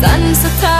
sunset.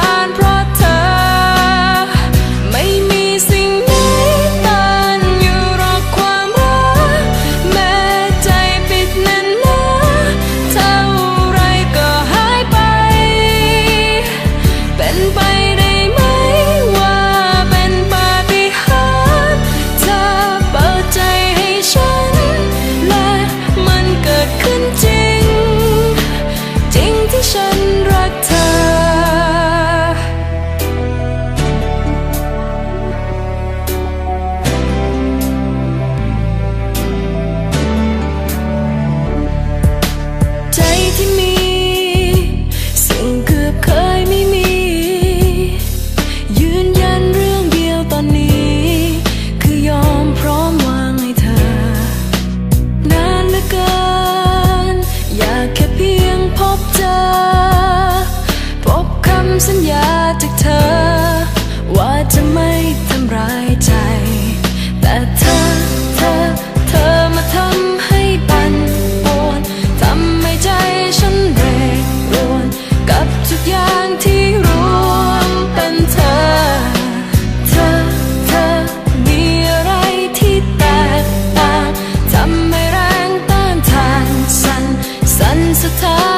ำสัญญาจากเธอ ว่าจะไม่ทำร้ายใจ แต่เธอ เธอ เธอมาทำให้ปั่นป่วนทำให้ใจฉันเร่รวน กับทุกอย่างที่รวมเป็นเธอ เธอ เธอมีอะไรที่แตกต่างทำให้แรงต้านทานสั่นสั่นสะท้าน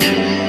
ไ